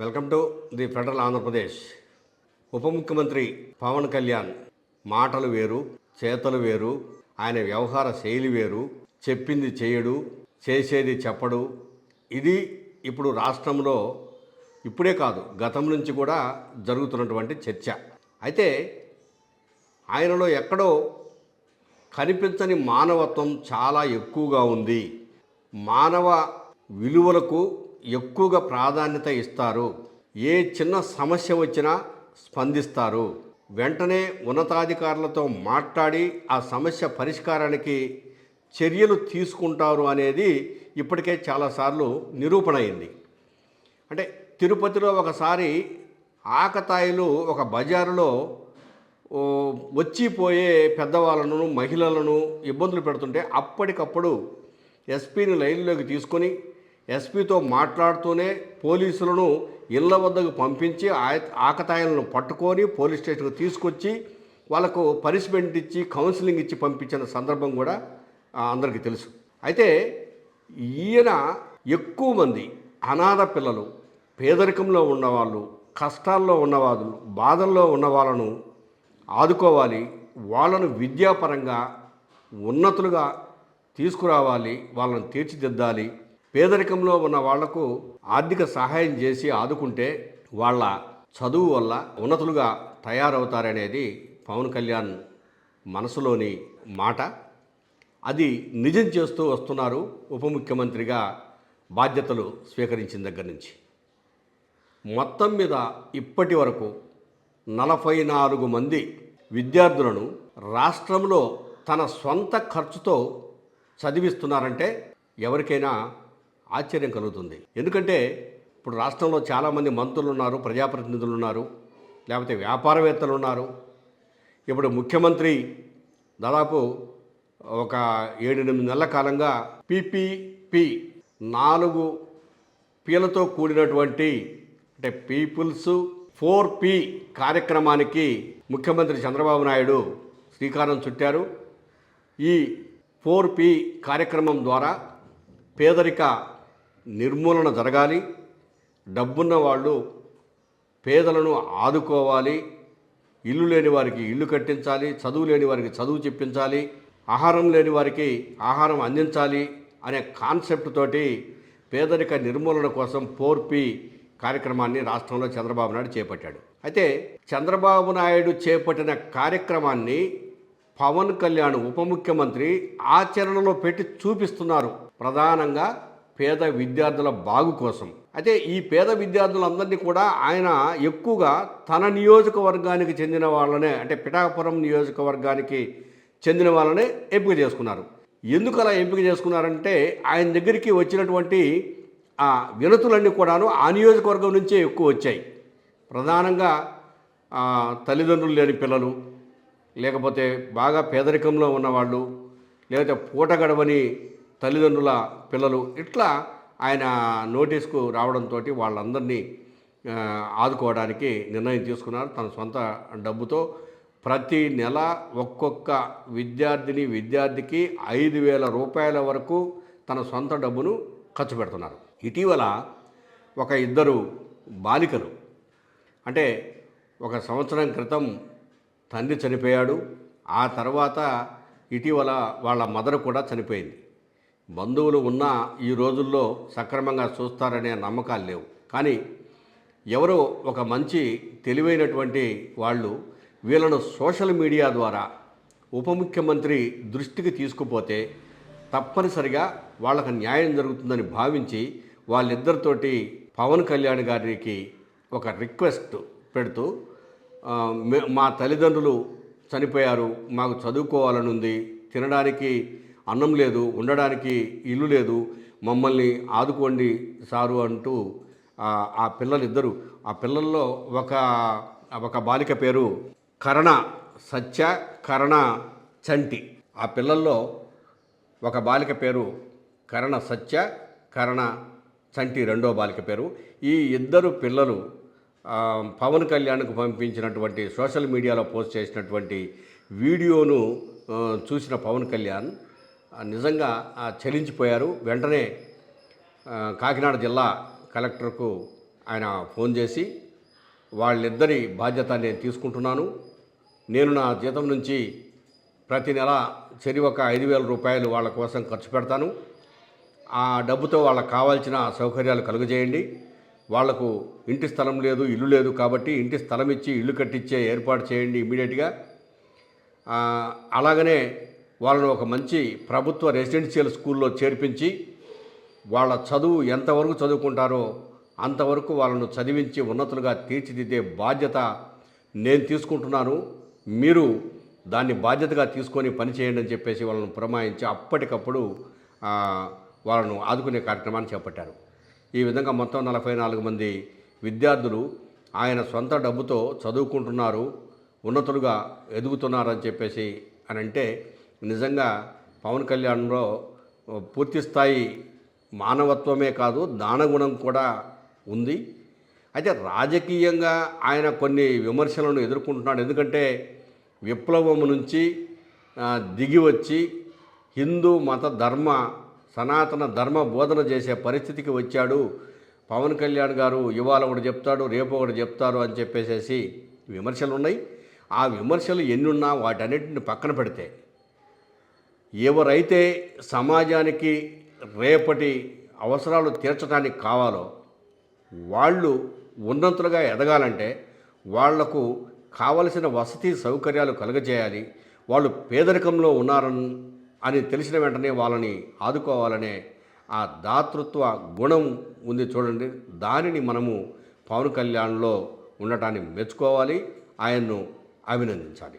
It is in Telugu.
Welcome to the federal Andhra Pradesh. ఉప ముఖ్యమంత్రి పవన్ కళ్యాణ్ మాటలు వేరు చేతలు వేరు ఆయన వ్యవహార శైలి వేరు చెప్పింది చేయడు చేసేది చెప్పడు. ఇది ఇప్పుడు రాష్ట్రంలో ఇప్పుడే కాదు గతం నుంచి కూడా జరుగుతున్నటువంటి చర్చ. అయితే ఆయనలో ఎక్కడో కనిపించని మానవత్వం చాలా ఎక్కువగా ఉంది. మానవ విలువలకు ఎక్కువగా ప్రాధాన్యత ఇస్తారు. ఏ చిన్న సమస్య వచ్చినా స్పందిస్తారు. వెంటనే ఉన్నతాధికారులతో మాట్లాడి ఆ సమస్య పరిష్కారానికి చర్యలు తీసుకుంటారు అనేది ఇప్పటికే చాలాసార్లు నిరూపణ అయింది. అంటే తిరుపతిలో ఒకసారి ఆకతాయిలు ఒక బజారులో వచ్చిపోయే పెద్దవాళ్ళను మహిళలను ఇబ్బందులు పెడుతుంటే అప్పటికప్పుడు ఎస్పీని లైన్లోకి తీసుకొని ఎస్పీతో మాట్లాడుతూనే పోలీసులను ఇళ్ళ వద్దకు పంపించి ఆకతాయిలను పట్టుకొని పోలీస్ స్టేషన్కి తీసుకొచ్చి వాళ్ళకు పనిష్మెంట్ ఇచ్చి కౌన్సిలింగ్ ఇచ్చి పంపించిన సందర్భం కూడా అందరికీ తెలుసు. అయితే ఈయన ఎక్కువ మంది అనాథ పిల్లలు పేదరికంలో ఉన్నవాళ్ళు కష్టాల్లో ఉన్నవాళ్ళు బాధల్లో ఉన్న వాళ్ళను ఆదుకోవాలి వాళ్ళను విద్యాపరంగా ఉన్నతులుగా తీసుకురావాలి వాళ్ళని తీర్చిదిద్దాలి పేదరికంలో ఉన్న వాళ్ళకు ఆర్థిక సహాయం చేసి ఆదుకుంటే వాళ్ళ చదువు వల్ల ఉన్నతులుగా తయారవుతారనేది పవన్ కళ్యాణ్ మనసులోని మాట. అది నిజం చేస్తూ వస్తున్నారు ఉప ముఖ్యమంత్రిగా బాధ్యతలు స్వీకరించిన దగ్గర నుంచి. మొత్తం మీద ఇప్పటి వరకు నలభై నాలుగు మంది విద్యార్థులను రాష్ట్రంలో తన సొంత ఖర్చుతో చదివిస్తున్నారంటే ఎవరికైనా ఆశ్చర్యం కలుగుతుంది. ఎందుకంటే ఇప్పుడు రాష్ట్రంలో చాలామంది మంత్రులు ఉన్నారు ప్రజాప్రతినిధులు ఉన్నారు లేకపోతే వ్యాపారవేత్తలు ఉన్నారు. ఇప్పుడు ముఖ్యమంత్రి దాదాపు ఒక ఏడెనిమిది నెలల కాలంగా పీపీపీ నాలుగు పీలతో కూడినటువంటి అంటే పీపుల్స్ ఫోర్ పి కార్యక్రమానికి ముఖ్యమంత్రి చంద్రబాబు నాయుడు శ్రీకారం చుట్టారు. ఈ ఫోర్ పి కార్యక్రమం ద్వారా పేదరిక నిర్మూలన జరగాలి. డబ్బున్న వాళ్ళు పేదలను ఆదుకోవాలి. ఇల్లు లేని వారికి ఇల్లు కట్టించాలి. చదువు లేని వారికి చదువు చెప్పించాలి. ఆహారం లేని వారికి ఆహారం అందించాలి అనే కాన్సెప్ట్ తోటి పేదరిక నిర్మూలన కోసం ఫోర్ పి కార్యక్రమాన్ని రాష్ట్రంలో చంద్రబాబు నాయుడు చేపట్టాడు. అయితే చంద్రబాబు నాయుడు చేపట్టిన కార్యక్రమాన్ని పవన్ కళ్యాణ్ ఉప ముఖ్యమంత్రి ఆచరణలో పెట్టి చూపిస్తున్నారు. ప్రధానంగా పేద విద్యార్థుల బాగు కోసం. అయితే ఈ పేద విద్యార్థులందరినీ కూడా ఆయన ఎక్కువగా తన నియోజకవర్గానికి చెందిన వాళ్ళనే అంటే పిఠాపురం నియోజకవర్గానికి చెందిన వాళ్ళనే ఎంపిక చేసుకున్నారు. ఎందుకు అలా ఎంపిక చేసుకున్నారంటే ఆయన దగ్గరికి వచ్చినటువంటి ఆ వినతులన్నీ కూడాను ఆ నియోజకవర్గం నుంచే ఎక్కువ వచ్చాయి. ప్రధానంగా తల్లిదండ్రులు లేని పిల్లలు లేకపోతే బాగా పేదరికంలో ఉన్నవాళ్ళు లేకపోతే పూట గడవని తల్లిదండ్రుల పిల్లలు ఇట్లా ఆయన నోటీస్కు రావడంతో వాళ్ళందరినీ ఆదుకోవడానికి నిర్ణయం తీసుకున్నారు. తన సొంత డబ్బుతో ప్రతి నెల ఒక్కొక్క విద్యార్థిని విద్యార్థికి ఐదు వేల రూపాయల వరకు తన సొంత డబ్బును ఖర్చు పెడుతున్నారు. ఇటీవల ఒక ఇద్దరు బాలికలు అంటే ఒక సంవత్సరం క్రితం తండ్రి చనిపోయాడు. ఆ తర్వాత ఇటీవల వాళ్ళ మదర్ కూడా చనిపోయింది. బంధువులు ఉన్నా ఈ రోజుల్లో సక్రమంగా చూస్తారనే నమ్మకాలు లేవు. కానీ ఎవరో ఒక మంచి తెలివైనటువంటి వాళ్ళు వీళ్ళను సోషల్ మీడియా ద్వారా ఉప ముఖ్యమంత్రి దృష్టికి తీసుకుపోతే తప్పనిసరిగా వాళ్ళకు న్యాయం జరుగుతుందని భావించి వాళ్ళిద్దరితోటి పవన్ కళ్యాణ్ గారికి ఒక రిక్వెస్ట్ పెడుతూ మా తల్లిదండ్రులు చనిపోయారు మాకు చదువుకోవాలని ఉంది తినడానికి అన్నం లేదు ఉండడానికి ఇల్లు లేదు మమ్మల్ని ఆదుకోండి సారు అంటూ ఆ, పిల్లలిద్దరు పిల్లలిద్దరూ ఆ పిల్లల్లో ఒక ఒక బాలిక పేరు కరణ సత్య కరణ చంటి. ఆ పిల్లల్లో ఒక బాలిక పేరు కరణ సత్య కరణ చంటి రెండో బాలిక పేరు. ఈ ఇద్దరు పిల్లలు పవన్ కళ్యాణ్కు పంపించినటువంటి సోషల్ మీడియాలో పోస్ట్ చేసినటువంటి వీడియోను చూసిన పవన్ కళ్యాణ్ నిజంగా చలించిపోయారు. వెంటనే కాకినాడ జిల్లా కలెక్టర్కు ఆయన ఫోన్ చేసి వాళ్ళిద్దరి బాధ్యత నేను తీసుకుంటున్నాను. నేను నా జీతం నుంచి ప్రతి నెల చెరి ఒక ఐదు వేల రూపాయలు వాళ్ళ కోసం ఖర్చు పెడతాను. ఆ డబ్బుతో వాళ్ళకి కావాల్సిన సౌకర్యాలు కలుగజేయండి. వాళ్ళకు ఇంటి స్థలం లేదు ఇల్లు లేదు కాబట్టి ఇంటి స్థలం ఇచ్చి ఇల్లు కట్టించే ఏర్పాటు చేయండి ఇమీడియట్గా. అలాగనే వాళ్ళను ఒక మంచి ప్రభుత్వ రెసిడెన్షియల్ స్కూల్లో చేర్పించి వాళ్ళ చదువు ఎంతవరకు చదువుకుంటారో అంతవరకు వాళ్ళను చదివించి ఉన్నతులుగా తీర్చిదిద్దే బాధ్యత నేను తీసుకుంటున్నాను. మీరు దాన్ని బాధ్యతగా తీసుకొని పనిచేయండి అని చెప్పేసి వాళ్ళను పురమాయించి అప్పటికప్పుడు వాళ్ళను ఆదుకునే కార్యక్రమాన్ని చేపట్టారు. ఈ విధంగా మొత్తం నలభై నాలుగు మంది విద్యార్థులు ఆయన సొంత డబ్బుతో చదువుకుంటున్నారు ఉన్నతులుగా ఎదుగుతున్నారని చెప్పేసి అని అంటే నిజంగా పవన్ కళ్యాణ్లో పూర్తి స్థాయి మానవత్వమే కాదు దానగుణం కూడా ఉంది. అయితే రాజకీయంగా ఆయన కొన్ని విమర్శలను ఎదుర్కొంటున్నాడు. ఎందుకంటే విప్లవం నుంచి దిగి వచ్చి హిందూ మత ధర్మ సనాతన ధర్మ బోధన చేసే పరిస్థితికి వచ్చాడు. పవన్ కళ్యాణ్ గారు ఇవాళ ఒకటి చెప్తాడు రేపు ఒకటి చెప్తారు అని చెప్పేసేసి విమర్శలు ఉన్నాయి ఆ విమర్శలు ఎన్నున్నా వాటన్నిటిని పక్కన పెడితే ఎవరైతే సమాజానికి రేపటి అవసరాలు తీర్చడానికి కావాలో వాళ్ళు ఉన్నతులుగా ఎదగాలంటే వాళ్ళకు కావలసిన వసతి సౌకర్యాలు కలుగజేయాలి వాళ్ళు పేదరికంలో ఉన్నారని అని తెలిసిన వెంటనే వాళ్ళని ఆదుకోవాలనే ఆ దాతృత్వ గుణం ఉంది చూడండి. దానిని మనము పవన్ కళ్యాణ్లో ఉండటాన్ని మెచ్చుకోవాలి ఆయన్ను అభినందించాలి.